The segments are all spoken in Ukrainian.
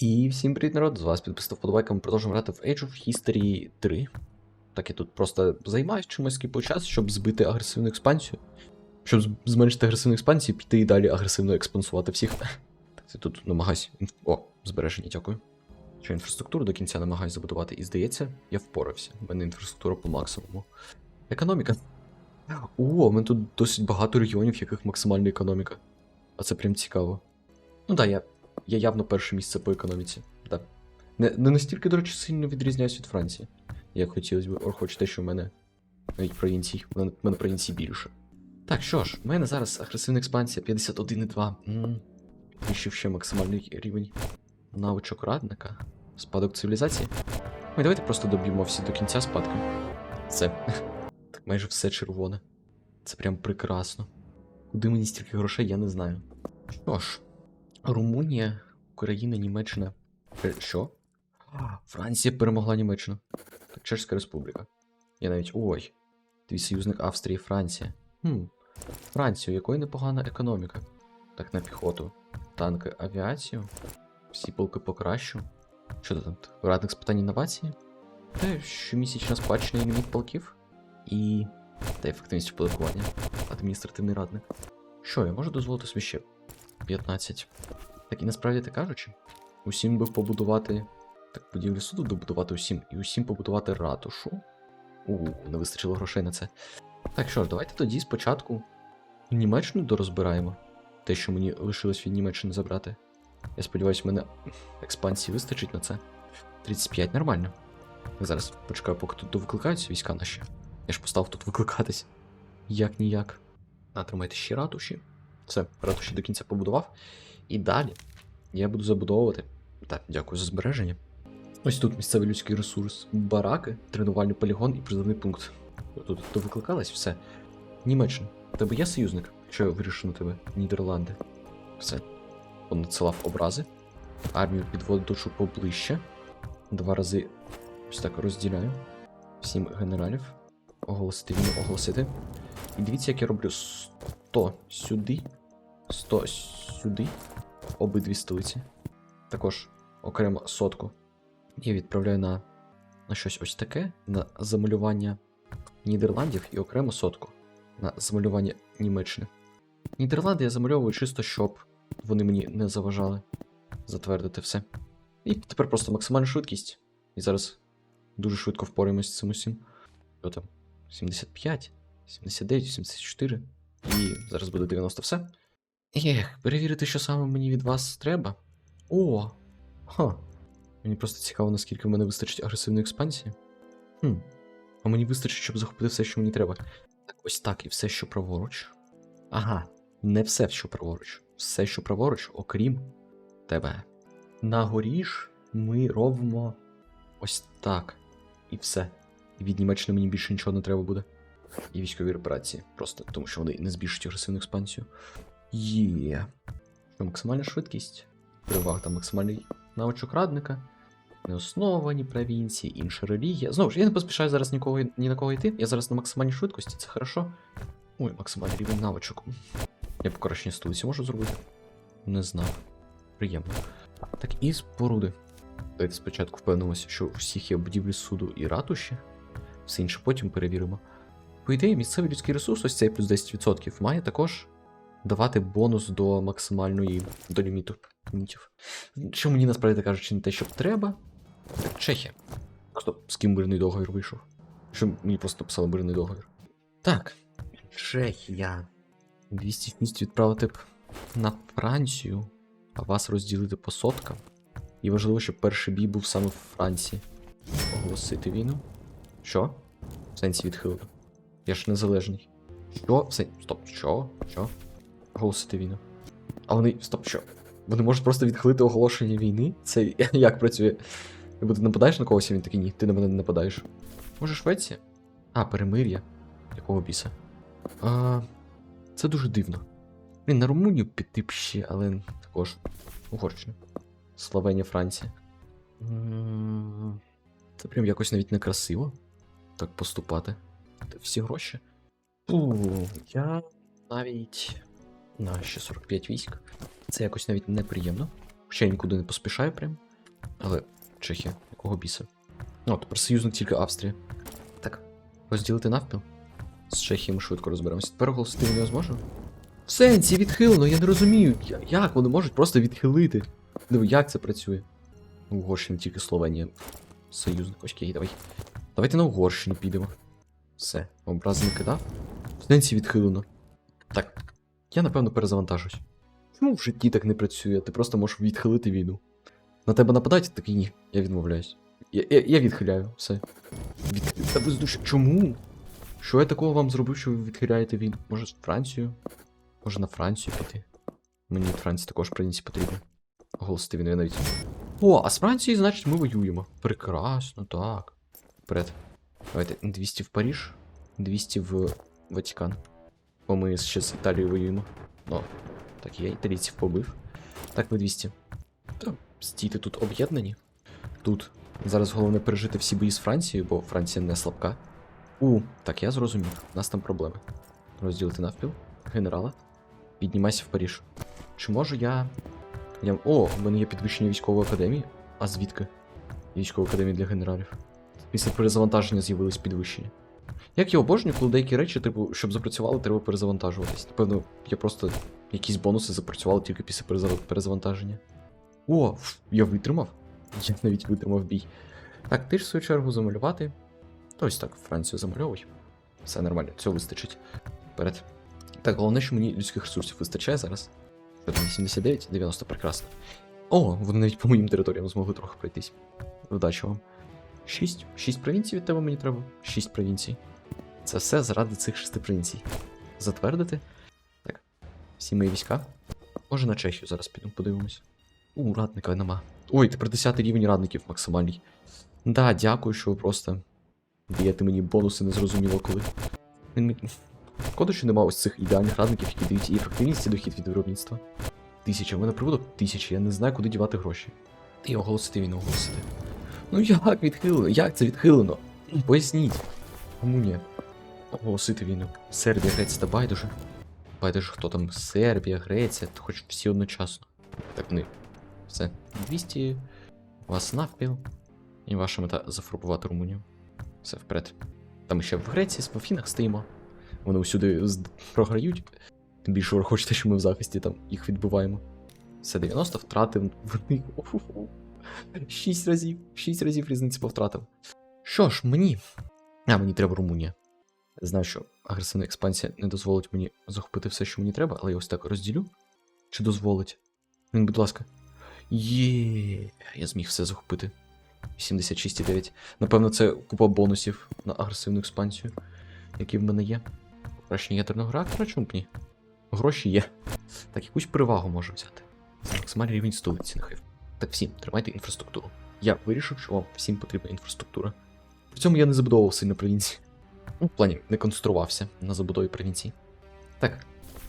І всім привіт, народ! З вас підписав ми продовжуємо грати в Age of History 3. Так я тут просто займаюсь чимось кипу час, щоб збити агресивну експансію. Щоб зменшити агресивну експансію, піти і далі агресивно експансувати всіх. Так, це тут намагаюсь. О, збереження, дякую. Що інфраструктуру до кінця намагаюсь забудувати, і здається, я впорався. У мене інфраструктура по максимуму. Економіка. О, у мене тут досить багато регіонів, в яких максимальна економіка. А це прям цікаво. Ну так, я я явно перше місце по економіці. Да. Не, не настільки, до речі, сильно відрізняюсь від Франції. Як хотілося б, хоч те, що в мене навіть провінцій. В мене, провінцій більше. Так, що ж, в мене зараз агресивна експансія 51,2. М, Вищив ще максимальний рівень навичок радника. Спадок цивілізації. Ой, давайте просто доб'ємо всі до кінця спадки. Все. Так майже все червоне. Це прям прекрасно. Куди мені стільки грошей, я не знаю. Що ж, Румунія, Україна, Німеччина. Е, Що? Франція перемогла Німеччину. Так, Чешська Республіка. Я навіть. Ой. Твій союзник Австрії, Франція. Хм. Франція, у якої непогана економіка. Так, на піхоту. Танки, авіацію. Всі полки покращу. Що ти там? Радник з питань інновації? Та щомісячна спадщина і ліміт полків. І. Та ефективність впливання. Адміністративний радник. Що, я можу дозволити собі ще 15. Так і насправді так кажучи, усім би побудувати. Так, будівлю суду добудувати усім, і усім побудувати ратушу. У, не вистачило грошей на це. Так що ж, давайте тоді спочатку Німеччину дорозбираємо. Те, що мені лишилось від Німеччини забрати. Я сподіваюся, в мене експансії вистачить на це. 35 нормально. Я зараз почекаю, поки тут довикликаються війська наші. Я ж постав тут викликатись. Як ніяк. Натримайте ще ратуші. Все, ратуші до кінця побудував. І далі я буду забудовувати. Так, дякую за збереження. Ось тут місцевий людський ресурс, бараки, тренувальний полігон і призовний пункт. Тут то викликалось все. Німеччина, тебе є союзник, якщо я вирішу на тебе Нідерланди. Все. Он надсилав образи. Армію підводжу поближче. Два рази ось так розділяю. Всім генералів. Оголосити війну, оголосити. І дивіться, як я роблю 100 сюди. 100 сюди. Обидві столиці. Також окремо сотку. Я відправляю на, на щось ось таке. На замалювання Нідерландів і окремо сотку. На замалювання Німеччини. Нідерланди я замальовую чисто, щоб вони мені не заважали затвердити все. І тепер просто максимальна швидкість. І зараз дуже швидко впораємось з цим усім. Що там? 75, 79, 74. І зараз буде 90 все. Ех, перевірити, що саме мені від вас треба. О! Ха. Мені просто цікаво, наскільки в мене вистачить агресивної експансії. Хм. А мені вистачить, щоб захопити все, що мені треба. Так, ось так, і все, що праворуч. Ага, не все, що праворуч. Все, що праворуч, окрім тебе. На горі ж ми робимо ось так. І все. І від Німеччини мені більше нічого не треба буде. І військові репарації. Просто тому що вони не збільшують агресивну експансію. Є. Що, максимальна швидкість. Перевага там максимальний навичок радника. Неосновані провінції, інша релігія. Знову ж, я не поспішаю зараз нікого, ні на кого йти. Я зараз на максимальній швидкості, це хорошо. Ой, максимальний рівень навичок. Я покращення столиці можу зробити? Не знав. Приємно. Так, і споруди. Давайте спочатку впевнимося, що у всіх є будівлі суду і ратуші. Все інше потім перевіримо. По ідеї, місцевий людський ресурс, ось цей плюс 10%, має також давати бонус до максимальної до ліміту лімітів. Що мені насправді кажучи, не те, що треба. Так, Чехія. Стоп, з ким мирний договір вийшов? Що мені просто писали мирний договір? Так. Чехія. 206 відправити б на Францію, а вас розділити по соткам. І важливо, щоб перший бій був саме в Франції. Оголосити війну. Що? В сенсі відхилити. Я ж незалежний. Що? В сенсі. Стоп, що? Що? Оголосити війну. А вони. Стоп, що? Вони можуть просто відхилити оголошення війни? Це як працює? Якби ти нападаєш на когось, він такий ні, ти на мене не нападаєш. Може, Швеція? А, перемир'я. Якого біса? А, Це дуже дивно. Блін, на Румунію піти б ще, але також. Угорщина. Словенія, Франція. Це прям якось навіть некрасиво. Так поступати. Всі гроші. Фу, я навіть на ще 45 військ. Це якось навіть неприємно. Хоча я нікуди не поспішаю прям. Але Чехія, якого біса? О, тепер союзник тільки Австрія. Так, розділити навпіл. З Чехією ми швидко розберемося. Тепер оголосити я зможу? В сенсі відхилено, я не розумію. Як вони можуть просто відхилити? Диви, як це працює? Угорщина тільки Словенія. Союзник, окей, давай. Давайте на Угорщину підемо. Все, образи не кидав. В сенсі відхилено. Так, я напевно перезавантажусь. Чому в житті так не працює? Ти просто можеш відхилити війну. На тебе нападають, такий ні, я відмовляюсь. Я, я, я відхиляю, все. Від... Та душі. Чому? Що я такого вам зробив, що ви відхиляєте війну? Може, в Францію? Може на Францію піти? Мені від Франції також принці потрібно. Оголосити війну я навіть. О, а з Францією, значить, ми воюємо. Прекрасно, так. Вперед. Давайте 200 в Паріж, 200 в Ватикан. Бо ми ще з Італією воюємо. О, так, я італійців побив. Так, ви 200. Та стійте тут об'єднані. Тут. Зараз головне пережити всі бої з Францією, бо Франція не слабка. У, так, я зрозумів. У нас там проблеми. Розділити навпіл. Генерала. Піднімайся в Паріж. Чи можу я. я... О, в мене є підвищення військової академії. А звідки? Військова академія для генералів. Після перезавантаження з'явились підвищення. Як я обожнюю, коли деякі речі, типу, щоб запрацювали, треба перезавантажуватись. Напевно, я просто якісь бонуси запрацювали тільки після перезав- перезавантаження. О, я витримав. Я навіть витримав бій. Так, ти ж в свою чергу замалювати. Ось так, Францію замальовуй. Все нормально, цього вистачить. Вперед. Так, головне, що мені людських ресурсів вистачає зараз. Що там 89, 90, прекрасно. О, вони навіть по моїм територіям змогли трохи пройтись. Вдачі вам. Шість. Шість провінцій від тебе мені треба. Шість провінцій. Це все заради цих шести провінцій. Затвердити. Так. Всі мої війська. Може на Чехію зараз підемо, подивимось. У, радника нема. Ой, тепер 10 рівень радників максимальний. Да, дякую, що ви просто даєте мені бонуси незрозуміло коли. Шкода, що нема ось цих ідеальних радників, які дають і ефективність і дохід від виробництва. Тисяча, в мене прибуток тисяча, я не знаю, куди дівати гроші. І оголосити він оголосити. Ну як відхилено? Як це відхилено? Поясніть. Кому ні? Оголосити війну. Сербія, Греція та байдуже. Байдуже, хто там? Сербія, Греція, хоч всі одночасно. Так вони. Все. 200. Вас навпіл. І ваша мета зафарбувати Румунію. Все вперед. Там ще в Греції, в Афінах стоїмо. Вони усюди програють. Тим більше ви хочете, що ми в захисті там їх відбиваємо. Все 90 втратив. Вони. Шість разів. Шість разів різниці по втратам. Що ж, мені. А, мені треба Румунія. Знаю, що агресивна експансія не дозволить мені захопити все, що мені треба, але я ось так розділю. Чи дозволить? Він, будь ласка. Є, я зміг все захопити. 76,9. Напевно, це купа бонусів на агресивну експансію, які в мене є. Покращення ядерного реактора, чому б ні? Гроші є. Так, якусь перевагу можу взяти. Максимальний рівень столиці, нехай. Так всім, тримайте інфраструктуру. Я вирішив, що вам всім потрібна інфраструктура. При цьому я не забудовував сильно провінції. Ну, в плані, не концентрувався на забудові провінції. Так.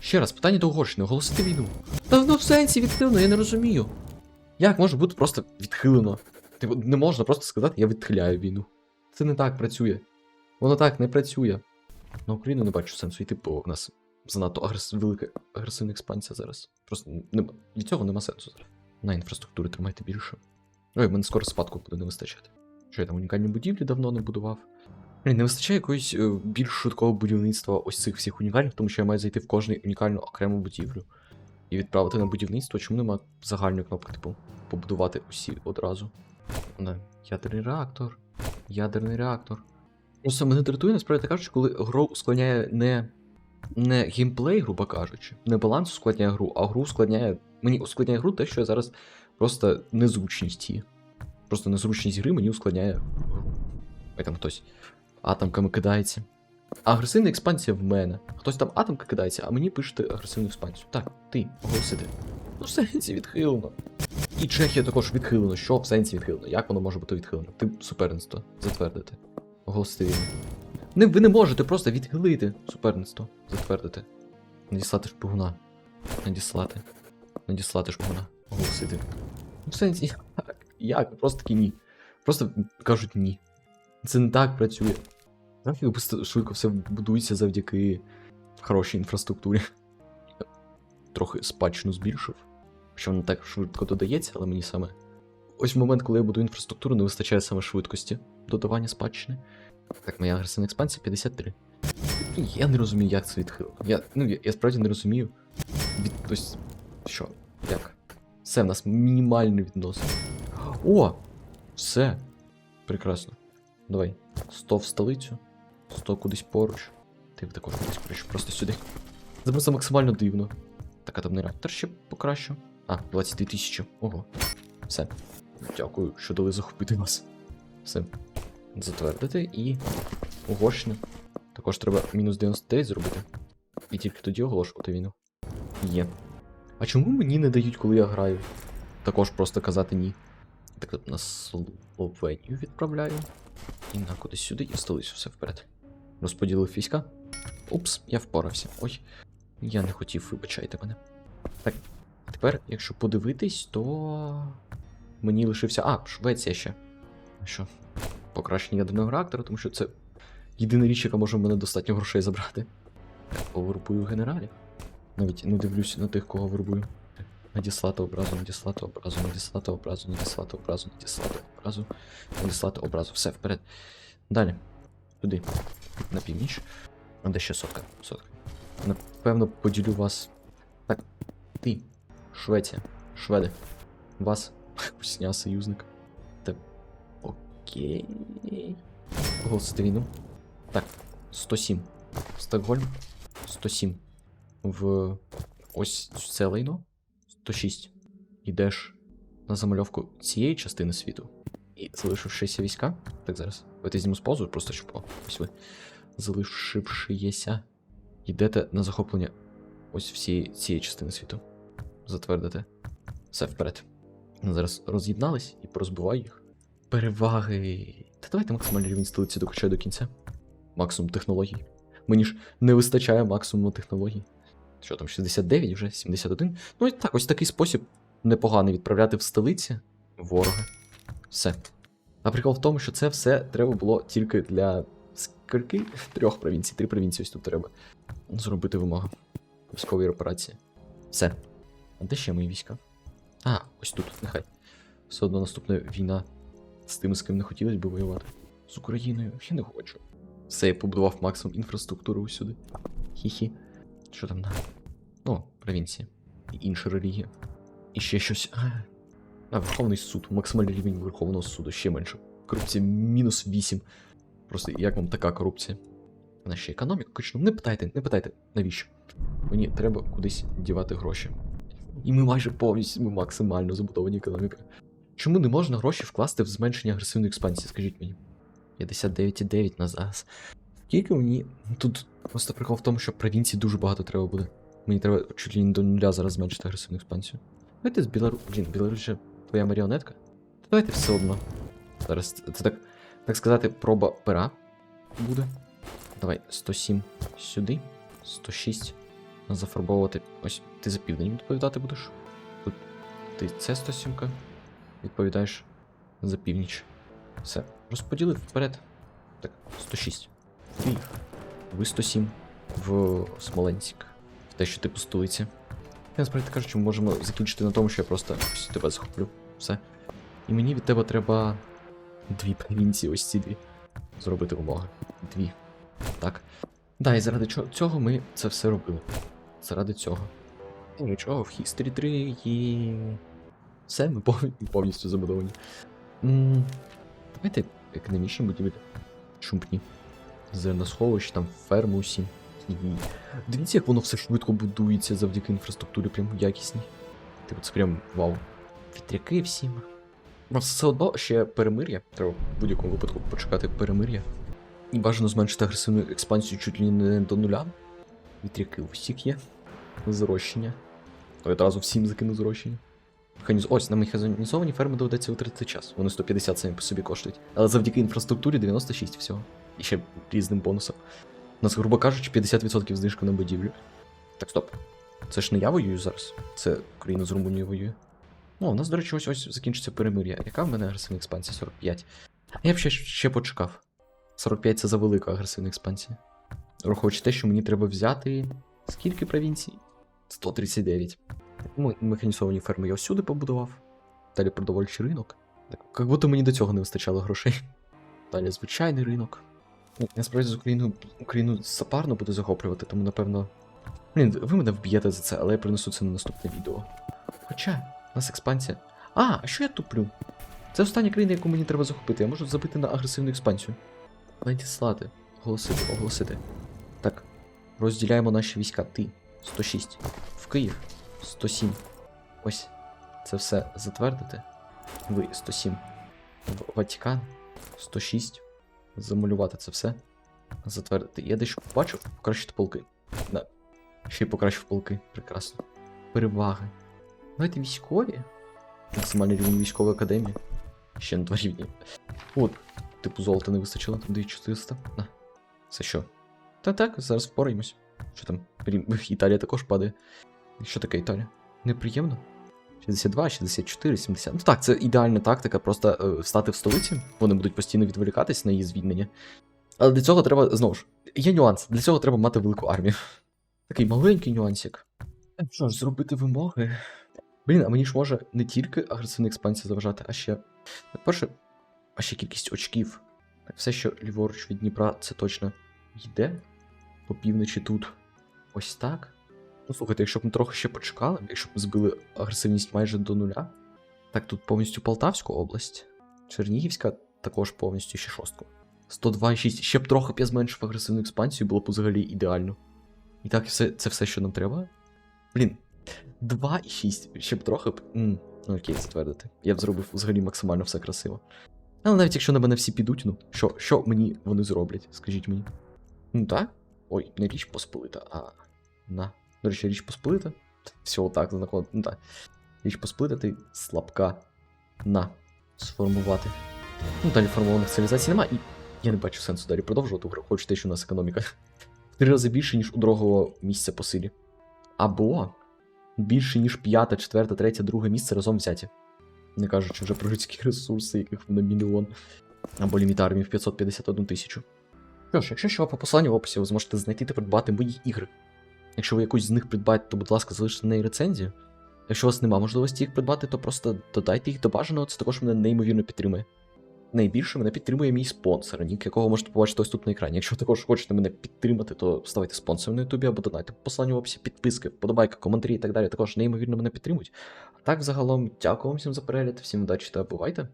Ще раз, питання до Угорщини, оголосити війну. Та ну в сенсі відхилено, я не розумію. Як може бути просто відхилено? Типу, не можна просто сказати, я відхиляю війну. Це не так працює. Воно так не працює. На Україну не бачу сенсу йти, бо в нас занадто агрес... велика агресивна експансія зараз. Просто нема... від цього нема сенсу зараз. На інфраструктурі тримайте більше. Ой, мене скоро спадку буде не вистачати. Що я там унікальні будівлі давно не будував. Блін, не вистачає якогось е, більш швидкого будівництва ось цих всіх унікальних, тому що я маю зайти в кожну унікальну окрему будівлю і відправити на будівництво. Чому нема загальної кнопки, типу, побудувати усі одразу? Да. Ядерний реактор. Ядерний реактор. Просто мене дратує, насправді кажучи, коли гру ускладняє не, не геймплей, грубо кажучи, не баланс ускладняє гру, а гру ускладняє. Мені ускладняє гру те, що я зараз просто незручність її. Просто незручність гри мені ускладняє гру. Там хтось атомками кидається. Агресивна експансія в мене. Хтось там атомка кидається, а мені пишете агресивну експансію. Так, ти, оголосити. Ну, в сенсі відхилено. І Чехія також відхилено. Що в сенсі відхилено? Як воно може бути відхилено? Ти суперництво затвердити. Оголосити війну. Не, ви не можете просто відхилити суперництво. Затвердити. Надіслати шпигуна. Надіслати. Надіслати шпигуна. Оголосити. Ну, в сенсі, як? Як? Просто такі ні. Просто кажуть ні. Це не так працює. Просто швидко все будується завдяки хорошій інфраструктурі. Трохи спадщину збільшив. Що воно так швидко додається, але мені саме ось в момент, коли я буду інфраструктуру, не вистачає саме швидкості додавання спадщини. Так, моя агресивна експансія 53. Я не розумію, як це відхилено. Я, ну, я, я справді не розумію. Від, тобто, що? Як? Все, в нас мінімальний віднос. О! Все. Прекрасно. Давай. 100 в столицю, 100 кудись поруч. Ти також кудись поруч, просто сюди. Це просто максимально дивно. Так, атомний реактор ще покращу. А, 22 тисячі. Ого. Все. Дякую, що дали захопити вас. Все. Затвердити і. Угорщина. Також треба мінус 99 зробити. І тільки тоді оголошувати війну. Є. А чому мені не дають, коли я граю? Також просто казати ні. Так тут на Словенію відправляю. І на кудись сюди і в столицю все вперед. Розподілив війська. Упс, я впорався. Ой. Я не хотів, вибачайте мене. Так, а тепер, якщо подивитись, то. Мені лишився. А, Швеція ще. Що? Покращення ядерного реактора, тому що це єдина річ, яка може в мене достатньо грошей забрати. Повербую генералів. Навіть не дивлюсь на тих, кого вербую. Надіслати образу, надіслати образу, надіслати образу, надіслати образу, надіслати образу, надіслати образу. Все, вперед. Далі. Туди. На північ. А де ще сотка? Сотка. Напевно, поділю вас. Так. Ти. Швеція. Шведи. Вас. Русня союзник. Та. Окей. Оголосити війну. Так. 107. Стокгольм. 107. В ось це лайно. 106. Ідеш на замальовку цієї частини світу. І залишившися війська. Так, зараз. Давайте зніму з паузу, просто щоб. О, ось ви. Залишившися. Йдете на захоплення ось всієї цієї частини світу. Затвердите. Все вперед. Зараз роз'єднались і порозбиваю їх. Переваги. Та давайте максимальний рівень столиці докачаю до кінця. Максимум технологій. Мені ж не вистачає максимуму технологій. Що там, 69 вже, 71. Ну і так, ось такий спосіб непоганий відправляти в столиці ворога. Все. А прикол в тому, що це все треба було тільки для скільки? Трьох провінцій. Три провінції ось тут треба зробити вимогу. Військової операції. Все. А де ще мої війська? А, ось тут, нехай. Все одно наступна війна з тими, з ким не хотілося б воювати. З Україною я не хочу. Все, я побудував максимум інфраструктури усюди. Хі-хі. Що там на. О, провінція. І інша релігія. І ще щось. А Верховний суд. Максимальний рівень Верховного суду, ще менше. Корупція мінус 8. Просто як вам така корупція? Вона ще економіку качну. Не питайте, не питайте, навіщо? Мені треба кудись дівати гроші. І ми майже повністю ми максимально забудовані економіка. Чому не можна гроші вкласти в зменшення агресивної експансії, скажіть мені? 59,9 на зараз. Скільки мені. Тут просто прикол в тому, що провінцій дуже багато треба буде. Мені треба чуть ли не до нуля зараз зменшити агресивну експансію. Давайте з Білору. Блін, Білорусь же твоя маріонетка. Давайте все одно. Зараз це так, так сказати, проба пера буде. Давай, 107 сюди, 106. Зафарбовувати. Ось ти за південь відповідати будеш. Тут ти це 107 відповідаєш за північ. Все. Розподілив вперед. Так, 106. Ти. Ви 107 в Смоленськ. В те, що ти столиці. Я насправді кажучи, ми можемо закінчити на тому, що я просто тебе захоплю. Все. І мені від тебе треба дві провінції, ось ці дві. Зробити вимоги. Дві. Так. Да, і заради цього ми це все робили. Заради цього. Нічого, в History 3 і. Все, ми пов- повністю забудовані. М, Давайте економічні будівлі. Шумпні. Зерносховище, там ферми усі. Дивіться, як воно все швидко будується завдяки інфраструктурі, прям якісній. Типу, це прям вау. Вітряки всім. Все одно ще перемир'я. Треба в будь-якому випадку почекати перемир'я. І бажано зменшити агресивну експансію чуть ли не до нуля. Вітряки усіх є. Зрощення. То одразу всім закину зрощення. Механіз... Ось, на механізовані ферми доведеться витратити час. Вони 150 самі по собі коштують. Але завдяки інфраструктурі 96 всього. І ще різним бонусом. Нас, грубо кажучи, 50% знижка на будівлю. Так, стоп. Це ж не я воюю зараз. Це Україна з Румунією воює. Ну, у нас, до речі, ось ось закінчиться перемир'я. Яка в мене агресивна експансія? 45. Я б ще, ще почекав. 45 це за велика агресивна експансія. Враховуючи те, що мені треба взяти. Скільки провінцій? 139. Ну, механізовані ферми я всюди побудував. Далі продовольчий ринок. Так, як будто мені до цього не вистачало грошей. Далі звичайний ринок. Ну, Насправді з Україною Україну сапарно буде захоплювати, тому напевно. Блін, ви мене вб'єте за це, але я принесу це на наступне відео. Хоча, у нас експансія. А, а що я туплю? Це остання країна, яку мені треба захопити. Я можу забити на агресивну експансію. Надіслати. Оголосити, оголосити. Так. Розділяємо наші війська. Ти 106. В Київ 107. Ось. Це все затвердити. Ви 107. В Ватикан 106. Замалювати це все. Затвердити. Я дещо побачив, покращити полки. Да. Ще й покращив полки. Прекрасно. Переваги. Давайте військові. Максимальний рівень військової академії. Ще на два рівні. От, типу, золота не вистачило, там 2400. На. Це що? Та так, зараз впораємось. Що там? Італія також падає. Що таке Італія? Неприємно? 62, 64, 70. Ну так, це ідеальна тактика, просто е, встати в столиці. Вони будуть постійно відволікатись на її звільнення. Але для цього треба, знову ж, є нюанс. Для цього треба мати велику армію. Такий маленький нюансик. Що ж, зробити вимоги. Блін, а мені ж може не тільки агресивна експансія заважати, а ще. Перше, а ще кількість очків. Все, що ліворуч від Дніпра, це точно йде. По півночі тут. Ось так. Ну, слухайте, якщо б ми трохи ще почекали, якщо б ми збили агресивність майже до нуля. Так, тут повністю Полтавську область. Чернігівська також повністю ще шостку. 102,6. Ще б трохи б я зменшив агресивну експансію, було б взагалі ідеально. І так, все, це все, що нам треба. Блін, 2,6. Ще б трохи б. М, Ну окей, затвердити. Я б зробив взагалі максимально все красиво. Але навіть якщо на мене всі підуть, ну, що, що мені вони зроблять, скажіть мені. Ну так? Ой, не річ посполита, а. На. До речі, річ посполита. Всього так, знаходить. Ну так. Річ посполита, ти слабка. На. Сформувати. Ну, далі формованих цивілізацій немає, і я не бачу сенсу далі продовжувати гру, хоч те, що у нас економіка. В три рази більше, ніж у другого місця по силі. Або більше, ніж п'яте, четверте, третє, друге місце разом взяті. Не кажучи вже про людські ресурси, яких на мільйон. Або ліміт армії в 551 тисячу. Що ж, якщо що по посиланню в описі ви зможете знайти та придбати мої ігри. Якщо ви якусь з них придбаєте, то будь ласка, залиште на неї рецензію. Якщо у вас немає можливості їх придбати, то просто додайте їх до бажаного, це також мене неймовірно підтримує. Найбільше мене підтримує мій спонсор, нік якого можете побачити ось тут на екрані. Якщо також хочете мене підтримати, то ставайте спонсором на Ютубі або донайте по в описі підписки, вподобайки, коментарі і так далі. Також неймовірно мене підтримують. А так, загалом, дякую вам всім за перегляд, всім удачі та бувайте!